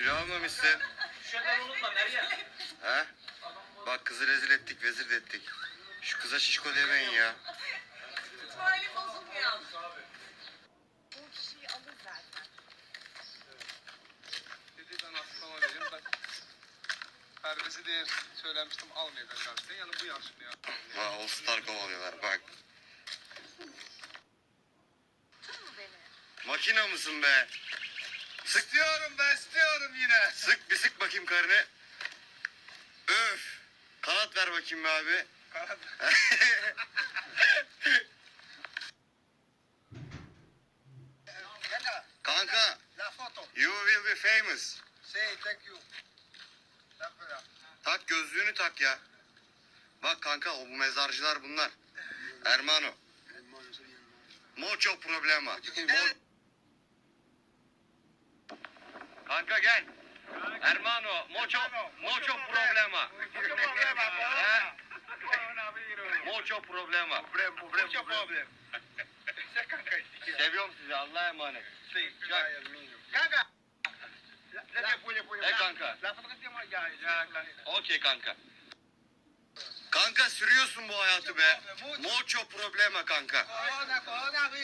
Kilo almamışsın. Şuradan unutma Meryem. He? Bak kızı rezil ettik, vezir de ettik. Şu kıza şişko demeyin ya. Morali bozulmuyor. Bu kişiyi alır zaten. Dedi ben aslında vereyim ben Pervez'i diye söylemiştim almayacak yarışta. Yani bu yarışta ya. Ha, All Star kovalıyorlar bak. Tut mu beni? Makina mısın be? Sık diyorum ben istiyorum yine. Sık bir sık bakayım karını. Öf. Kanat ver bakayım be abi. Kanka, La foto. you will be famous. Say thank you. Tak gözlüğünü tak ya. Bak kanka o bu mezarcılar bunlar. Hermano. Mucho problema. Kanka gel. Hermano, mucho, mucho problema. He? Mucho problema. Mucho problem. Seviyorum sizi Allah'a emanet. Şey. Kanka. E kanka. Okey kanka. Kanka sürüyorsun bu hayatı be. Mucho problema kanka.